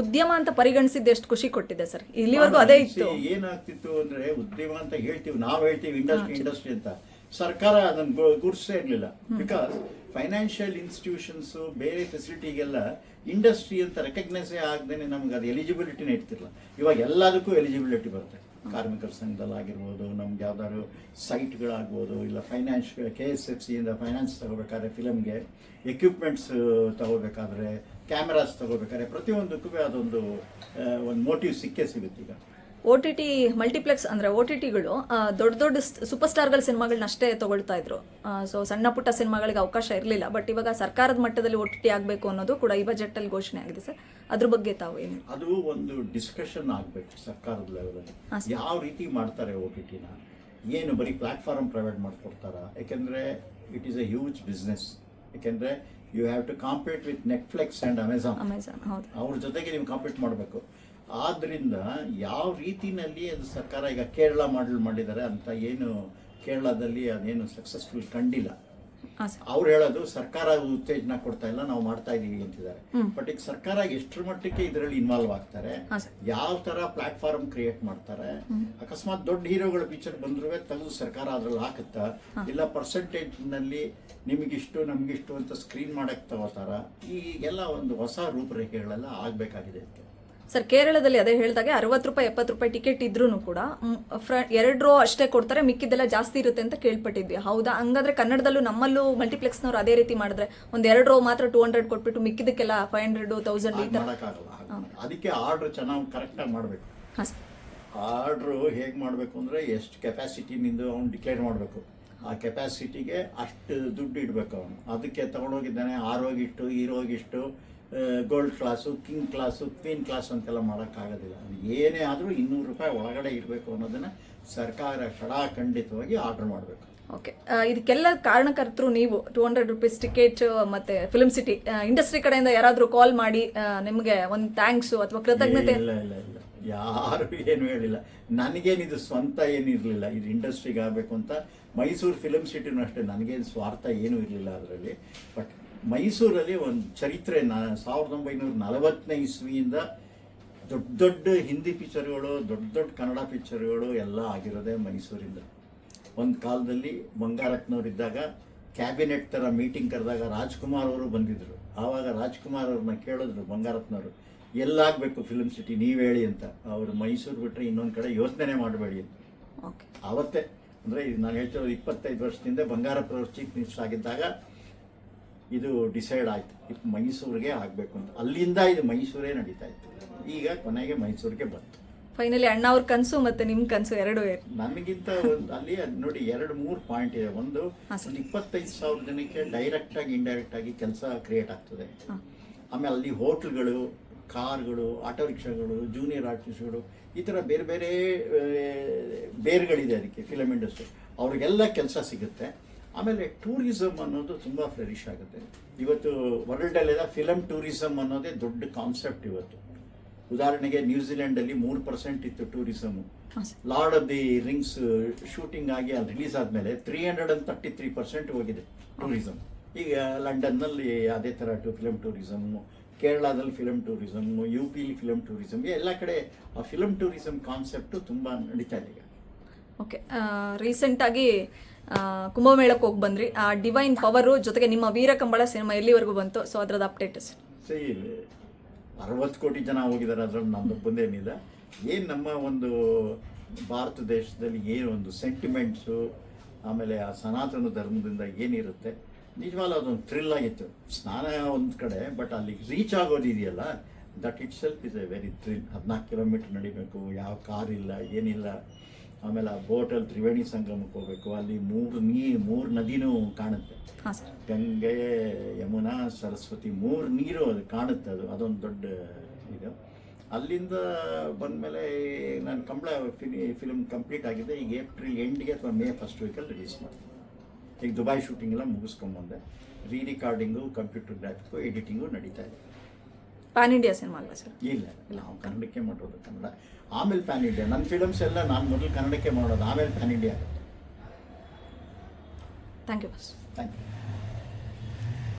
ಉದ್ಯಮ ಅಂತ ಪರಿಗಣಿಸಿದ್ದು ಎಷ್ಟು ಖುಷಿ ಕೊಟ್ಟಿದೆ ಸರ್. ಇಲ್ಲಿವರೆಗೂ ಅದೇ ಇತ್ತು. ಏನಾಗ್ತಿತ್ತು ಅಂದ್ರೆ ಉದ್ಯಮ ಅಂತ ಹೇಳ್ತೀವಿ ನಾವು ಹೇಳ್ತೀವಿ ಇಂಡಸ್ಟ್ರಿ ಇಂಡಸ್ಟ್ರಿ ಅಂತ. ಸರ್ಕಾರ ಅದನ್ನ ಗುರುಸೇ ಇರಲಿಲ್ಲ. ಬಿಕಾಸ್ ಫೈನಾನ್ಷಿಯಲ್ ಇನ್ಸ್ಟಿಟ್ಯೂಷನ್ಸ್ ಬೇರೆ ಫೆಸಿಲಿಟಿಗೆಲ್ಲ ಇಂಡಸ್ಟ್ರಿ ಅಂತ ರೆಕಗ್ನೈಸೇ ಆಗದೇನೆ ನಮ್ಗೆ ಅದು ಎಲಿಜಿಬಿಲಿಟಿನೇ ಇರ್ತಿಲ್ಲ ಇವಾಗ ಎಲ್ಲದಕ್ಕೂ ಎಲಿಜಿಬಿಲಿಟಿ ಬರುತ್ತೆ. ಕಾರ್ಮಿಕರ ಸಂಘದಲ್ಲಾಗಿರ್ಬೋದು ನಮ್ಗೆ ಯಾವ್ದಾದ್ರು ಸೈಟ್ಗಳಾಗ್ಬೋದು ಇಲ್ಲ ಫೈನಾನ್ಸ್ ಕೆ ಎಸ್ ಎಫ್ ಸಿಯಿಂದ ಫೈನಾನ್ಸ್ ತಗೋಬೇಕಾದ್ರೆ ಫಿಲಮ್ಗೆ ಎಕ್ವಿಪ್ಮೆಂಟ್ಸ್ ತಗೋಬೇಕಾದ್ರೆ ಕ್ಯಾಮ್ರಾಸ್ ತಗೋಬೇಕಾದ್ರೆ ಪ್ರತಿಯೊಂದಕ್ಕೂ ಅದೊಂದು ಒಂದು ಮೋಟಿವ್ ಸಿಕ್ಕೇ ಸಿಗುತ್ತೆ ಈಗ. ಓ ಟಿ ಟಿ ಮಲ್ಟಿಪ್ಲೆಕ್ಸ್ ಅಂದರೆ ಓ ಟಿ ಟಿಗಳು ದೊಡ್ಡ ದೊಡ್ಡ ಸೂಪರ್ ಸ್ಟಾರ್ಗಳ ಸಿನಿಮಾಗಳನ್ನ ಅಷ್ಟೇ ತಗೊಳ್ತಾ ಇದ್ರು. ಸೊ ಸಣ್ಣ ಪುಟ್ಟ ಸಿನಿಮಾಗಳಿಗೆ ಅವಕಾಶ ಇರಲಿಲ್ಲ. ಬಟ್ ಇವಾಗ ಸರ್ಕಾರದ ಮಟ್ಟದಲ್ಲಿ ಓ ಟಿ ಟಿ ಆಗಬೇಕು ಅನ್ನೋದು ಕೂಡ ಈ ಬಜೆಟ್ ಅಲ್ಲಿ ಘೋಷಣೆ ಆಗಿದೆ ಸರ್. ಅದ್ರ ಬಗ್ಗೆ ತಾವು ಏನು? ಅದು ಒಂದು ಡಿಸ್ಕಷನ್ ಆಗಬೇಕು ಸರ್ಕಾರದ ಲೆವೆಲಲ್ಲಿ ಯಾವ ರೀತಿ ಮಾಡ್ತಾರೆ ಓ ಟಿ ಟಿನ ಏನು ಬರೀ ಪ್ಲಾಟ್ಫಾರ್ಮ್ ಪ್ರೊವೈಡ್ ಮಾಡ್ಕೊಡ್ತಾರಾ? ಯಾಕೆಂದರೆ it is a huge business ಯಾಕೆಂದರೆ you have to compete with Netflix and Amazon Amazon ಹೌದು. ಅವ್ರ ಜೊತೆಗೆ ನೀವು ಕಾಂಪೀಟ್ ಮಾಡಬೇಕು. ಆದ್ರಿಂದ ಯಾವ ರೀತಿನಲ್ಲಿ ಅದು ಸರ್ಕಾರ ಈಗ ಕೇರಳ ಮಾಡಲ್ ಮಾಡಿದ್ದಾರೆ ಅಂತ ಏನು ಕೇರಳದಲ್ಲಿ ಅದೇನು ಸಕ್ಸಸ್ಫುಲ್ ಕಂಡಿಲ್ಲ. ಅವ್ರು ಹೇಳೋದು ಸರ್ಕಾರ ಉತ್ತೇಜನ ಕೊಡ್ತಾ ಇಲ್ಲ ನಾವು ಮಾಡ್ತಾ ಇದೀವಿ ಅಂತಿದ್ದಾರೆ. ಬಟ್ ಈಗ ಸರ್ಕಾರ ಎಷ್ಟರ ಮಟ್ಟಕ್ಕೆ ಇದರಲ್ಲಿ ಇನ್ವಾಲ್ವ್ ಆಗ್ತಾರೆ? ಯಾವ ತರ ಪ್ಲಾಟ್ಫಾರ್ಮ್ ಕ್ರಿಯೇಟ್ ಮಾಡ್ತಾರೆ? ಅಕಸ್ಮಾತ್ ದೊಡ್ಡ ಹೀರೋಗಳ ಪಿಕ್ಚರ್ ಬಂದ್ರು ತೆಗೆದು ಸರ್ಕಾರ ಅದ್ರಲ್ಲಿ ಹಾಕುತ್ತಾ? ಇಲ್ಲ ಪರ್ಸೆಂಟೇಜ್ನಲ್ಲಿ ನಿಮಗಿಷ್ಟು ನಮಗಿಷ್ಟು ಅಂತ ಸ್ಕ್ರೀನ್ ಮಾಡಕ್ ತಗೋತಾರ? ಈಗೆಲ್ಲ ಒಂದು ಹೊಸ ರೂಪರೇಖೆಗಳೆಲ್ಲ ಆಗ್ಬೇಕಾಗಿದೆ ಅದಕ್ಕೆ ಸರ್ ಕೇರಳದಲ್ಲಿ ಅದೇ ಹೇಳಿದಾಗೆ ಅರವತ್ತು ರೂಪಾಯಿ ಎಪ್ಪತ್ತು ರೂಪಾಯಿ ಟಿಕೆಟ್ ಇದ್ರೂ ಕೂಡ ಫ್ರ ಎರಡು ರೋ ಅಷ್ಟೇ ಕೊಡ್ತಾರೆ ಮಿಕ್ಕಿದ್ದೆಲ್ಲ ಜಾಸ್ತಿ ಇರುತ್ತೆ ಅಂತ ಕೇಳ್ಪಟ್ಟಿದ್ವಿ. ಹೌದಾ? ಹಂಗಾದ್ರೆ ಕನ್ನಡದಲ್ಲೂ ನಮ್ಮಲ್ಲೂ ಮಲ್ಟಿಪ್ಲೆಕ್ಸ್ನವ್ರು ಅದೇ ರೀತಿ ಮಾಡಿದ್ರೆ ಒಂದು ಎರಡು ರೋ ಮಾತ್ರ ಟೂ ಹಂಡ್ರೆಡ್ ಕೊಟ್ಬಿಟ್ಟು ಮಿಕ್ಕಿದ್ದಕ್ಕೆಲ್ಲ ಫೈವ್ ಹಂಡ್ರೆಡ್ ತೌಸಂಡ್ ಈ ಥರ ಅದಕ್ಕೆ ಆರ್ಡರ್ ಚೆನ್ನಾಗಿ ಕರೆಕ್ಟಾಗಿ ಮಾಡಬೇಕು. ಹಾಂ ಸರ್. ಆರ್ಡ್ರು ಹೇಗೆ ಮಾಡಬೇಕು ಅಂದರೆ ಎಷ್ಟು ಕೆಪಾಸಿಟಿನಿಂದ ಅವ್ನು ಡಿಕ್ಲೇರ್ ಮಾಡಬೇಕು. ಆ ಕೆಪಾಸಿಟಿಗೆ ಅಷ್ಟು ದುಡ್ಡು ಇಡಬೇಕು ಅವನು. ಅದಕ್ಕೆ ತಗೊಂಡೋಗಿದ್ದಾನೆ ಆರೋಗಿಷ್ಟು ಹೀರೋಗಿಷ್ಟು gold class king class queen class ಅಂತೆಲ್ಲ ಮಾಡೋಕ್ಕಾಗೋದಿಲ್ಲ. ಅದು ಏನೇ ಆದರೂ ಇನ್ನೂರು ರೂಪಾಯಿ ಒಳಗಡೆ ಇರಬೇಕು ಅನ್ನೋದನ್ನು ಸರ್ಕಾರ ಖಡಾಖಂಡಿತವಾಗಿ ಆರ್ಡರ್ ಮಾಡಬೇಕು. ಓಕೆ ಇದಕ್ಕೆಲ್ಲ ಕಾರಣಕರ್ತರು ನೀವು. ಟೂ ಹಂಡ್ರೆಡ್ ರುಪೀಸ್ ಟಿಕೆಟ್ ಮತ್ತೆ ಫಿಲ್ಮ್ ಸಿಟಿ ಇಂಡಸ್ಟ್ರಿ ಕಡೆಯಿಂದ ಯಾರಾದರೂ ಕಾಲ್ ಮಾಡಿ ನಿಮಗೆ ಒಂದು ಥ್ಯಾಂಕ್ಸು ಅಥವಾ ಕೃತಜ್ಞತೆ. ಇಲ್ಲ ಇಲ್ಲ ಇಲ್ಲ ಯಾರು ಏನು ಹೇಳಿಲ್ಲ. ನನಗೇನಿದು ಸ್ವಂತ ಏನಿರಲಿಲ್ಲ ಇದು ಇಂಡಸ್ಟ್ರಿಗೆ ಆಗಬೇಕು ಅಂತ ಮೈಸೂರು ಫಿಲಮ್ ಸಿಟಿನೂ ಅಷ್ಟೇ. ನನಗೇನು ಸ್ವಾರ್ಥ ಏನೂ ಇರಲಿಲ್ಲ ಅದರಲ್ಲಿ. ಬಟ್ ಮೈಸೂರಲ್ಲಿ ಒಂದು ಚರಿತ್ರೆ ನ ಸಾವಿರದ ಒಂಬೈನೂರ ನಲವತ್ತನೇ ಇಸ್ವಿಯಿಂದ ದೊಡ್ಡ ದೊಡ್ಡ ಹಿಂದಿ ಪಿಕ್ಚರ್ಗಳು ದೊಡ್ಡ ದೊಡ್ಡ ಕನ್ನಡ ಪಿಕ್ಚರ್ಗಳು ಎಲ್ಲ ಆಗಿರೋದೇ ಮೈಸೂರಿಂದ. ಒಂದು ಕಾಲದಲ್ಲಿ ಬಂಗಾರತ್ನವರಿದ್ದಾಗ ಕ್ಯಾಬಿನೆಟ್ ಥರ ಮೀಟಿಂಗ್ ಕರೆದಾಗ ರಾಜ್ಕುಮಾರ್ ಅವರು ಬಂದಿದ್ದರು ಆವಾಗ ರಾಜ್ಕುಮಾರ್ ಅವ್ರನ್ನ ಕೇಳಿದ್ರು ಬಂಗಾರತ್ನವರು ಎಲ್ಲಾಗಬೇಕು ಫಿಲ್ಮ್ ಸಿಟಿ ನೀವು ಹೇಳಿ ಅಂತ. ಅವರು ಮೈಸೂರು ಬಿಟ್ಟರೆ ಇನ್ನೊಂದು ಕಡೆ ಯೋಚನೆ ಮಾಡಬೇಡಿ ಅಂತ. ಓಕೆ. ಆವತ್ತೇ ಅಂದರೆ ನಾನು ಹೇಳ್ತಿರೋದು ಇಪ್ಪತ್ತೈದು ವರ್ಷದಿಂದ ಬಂಗಾರಪ್ಪನವರು ಚೀಫ್ ಮಿನಿಸ್ಟರ್ ಆಗಿದ್ದಾಗ ಇದು ಡಿಸೈಡ್ ಆಯ್ತು. ಇದು ಮೈಸೂರಿಗೆ ಆಗಬೇಕು ಅಂತ. ಅಲ್ಲಿಂದ ಇದು ಮೈಸೂರೇ ನಡೀತಾ ಇತ್ತು. ಈಗ ಕೊನೆಗೆ ಮೈಸೂರಿಗೆ ಬಂತು. ಫೈನಲಿ ಅಣ್ಣ ಅವ್ರ ಕನಸು ಮತ್ತೆ ನಿಮ್ಮ ಕನಸು ಎರಡು ನಮಗಿಂತ ಒಂದು ಅಲ್ಲಿ ನೋಡಿ ಎರಡು ಮೂರು ಪಾಯಿಂಟ್ ಇದೆ. ಒಂದು. ಒಂದು ಇಪ್ಪತ್ತೈದು ಸಾವಿರ ಜನಕ್ಕೆ ಡೈರೆಕ್ಟ್ ಆಗಿ ಇಂಡೈರೆಕ್ಟ್ ಆಗಿ ಕೆಲಸ ಕ್ರಿಯೇಟ್ ಆಗ್ತದೆ. ಆಮೇಲೆ ಅಲ್ಲಿ ಹೋಟ್ಲ್ಗಳು ಕಾರ್ಗಳು ಆಟೋ ರಿಕ್ಷಾಗಳು ಜೂನಿಯರ್ ಆರ್ಟಿಸ್ಟ್ಗಳು ಈ ಥರ ಬೇರೆ ಬೇರೆ ಬೇರ್ಗಳಿದೆ ಅದಕ್ಕೆ ಫಿಲಮ್ ಇಂಡಸ್ಟ್ರಿ ಅವ್ರಿಗೆಲ್ಲ ಕೆಲಸ ಸಿಗುತ್ತೆ. ಆಮೇಲೆ ಟೂರಿಸಮ್ ಅನ್ನೋದು ತುಂಬ ಫ್ಲರಿಶ್ ಆಗುತ್ತೆ. ಇವತ್ತು ವರ್ಲ್ಡಲ್ಲೆಲ್ಲ ಫಿಲಮ್ ಟೂರಿಸಮ್ ಅನ್ನೋದೇ ದೊಡ್ಡ ಕಾನ್ಸೆಪ್ಟ್ ಇವತ್ತು. ಉದಾಹರಣೆಗೆ ನ್ಯೂಜಿಲೆಂಡಲ್ಲಿ ಮೂರು ಪರ್ಸೆಂಟ್ ಇತ್ತು tourism Lord of the Rings shooting ಆಗಿ ಅಲ್ಲಿ ರಿಲೀಸ್ ಆದಮೇಲೆ three hundred and thirty three percent ಹೋಗಿದೆ ಟೂರಿಸಮ್ ಈಗ ಲಂಡನ್ನಲ್ಲಿ ಅದೇ ಥರ ಟು ಫಿಲಮ್ ಟೂರಿಸಮ್ಮು ಕೇರಳದಲ್ಲಿ ಫಿಲಮ್ ಟೂರಿಸಮ್ಮು ಯು ಪಿಲಿ ಫಿಲಮ್ ಟೂರಿಸಮ್ ಎಲ್ಲ ಕಡೆ ಆ ಫಿಲಮ್ ಟೂರಿಸಮ್ ಕಾನ್ಸೆಪ್ಟು ತುಂಬ ನಡೀತಾ ಇದೆ ಈಗ. ಓಕೆ ರೀಸೆಂಟಾಗಿ ಕುಂಭಮೇಳಕ್ಕೆ ಹೋಗಿ ಬಂದ್ರಿ. ಆ ಡಿವೈನ್ ಪವರು ಜೊತೆಗೆ ನಿಮ್ಮ ವೀರ ಕಂಬಳ ಸಿನಿಮಾ ಎಲ್ಲಿವರೆಗೂ ಬಂತು? ಸೊ ಅದ್ರದ್ದು ಅಪ್ಡೇಟ್ ಅರವತ್ತು ಕೋಟಿ ಜನ ಹೋಗಿದ್ದಾರೆ. ಅದರಲ್ಲಿ ನಮ್ಮ ಬಂದೇನಿಲ್ಲ ಏನು ನಮ್ಮ ಒಂದು ಭಾರತ ದೇಶದಲ್ಲಿ ಏನು ಒಂದು ಸೆಂಟಿಮೆಂಟ್ಸು ಆಮೇಲೆ ಆ ಸನಾತನ ಧರ್ಮದಿಂದ ಏನಿರುತ್ತೆ? ನಿಜವಾಗ್ಲೂ ಅದೊಂದು ಥ್ರಿಲ್ ಆಗಿತ್ತು. ಸ್ನಾನ ಒಂದು ಕಡೆ ಬಟ್ ಅಲ್ಲಿ reach ಆಗೋದಿದೆಯಲ್ಲ that itself is a very thrill ಹದಿನಾಲ್ಕು ಕಿಲೋಮೀಟ್ರ್ ನಡಿಬೇಕು, ಯಾವ ಕಾರ್ ಇಲ್ಲ, ಏನಿಲ್ಲ. ಆಮೇಲೆ ಆ ಬೋಟಲ್ಲಿ ತ್ರಿವೇಣಿ ಸಂಗಮಕ್ಕೆ ಹೋಗ್ಬೇಕು. ಅಲ್ಲಿ ಮೂರು ನೀ ಮೂರು ನದಿನೂ ಕಾಣುತ್ತೆ. ಗಂಗೆ ಯಮುನಾ ಸರಸ್ವತಿ ಮೂರು ನೀರು ಅದು ಕಾಣುತ್ತೆ ಅದು. ಅದೊಂದು ದೊಡ್ಡ ಇದು. ಅಲ್ಲಿಂದ ಬಂದಮೇಲೆ ನಾನು ಕಂಬಳ ಫಿಲಿ ಫಿಲ್ಮ್ ಕಂಪ್ಲೀಟ್ ಆಗಿದೆ. ಈಗ ಏಪ್ರಿಲ್ ಎಂಡ್ಗೆ ಅಥವಾ ಮೇ ಫಸ್ಟ್ ವೀಕಲ್ಲಿ ರಿಲೀಸ್ ಮಾಡ್ತೀನಿ. ಈಗ ದುಬೈ ಶೂಟಿಂಗ್ ಎಲ್ಲ ಮುಗಿಸ್ಕೊಂಬಂದೆ ರೀ ರಿಕಾರ್ಡಿಂಗು ಕಂಪ್ಯೂಟರ್ ಗ್ರಾಫಿಕ್ಕು ಎಡಿಟಿಂಗು ನಡೀತಾ ಇದೆ. ಪ್ಯಾನ್ ಇಂಡಿಯಾ ಸಿನಿಮಾ ಅಲ್ವಾ ಸರ್ ಇಲ್ಲ ನಾವು ಕನ್ನಡಕ್ಕೆ ಮಾಡೋದು ಕನ್ನಡ ಆಮೇಲೆ ಪ್ಯಾನ್ ಇಂಡಿಯಾ ನನ್ನ ಫಿಲಮ್ಸ್ ಎಲ್ಲ ನಾನು ಮೊದಲು ಕನ್ನಡಕ್ಕೆ ಮಾಡೋದು ಆಮೇಲೆ ಪ್ಯಾನ್ ಇಂಡಿಯಾ ಆಗುತ್ತೆ ಥ್ಯಾಂಕ್ ಯು ಬಸ್ ಥ್ಯಾಂಕ್ ಯು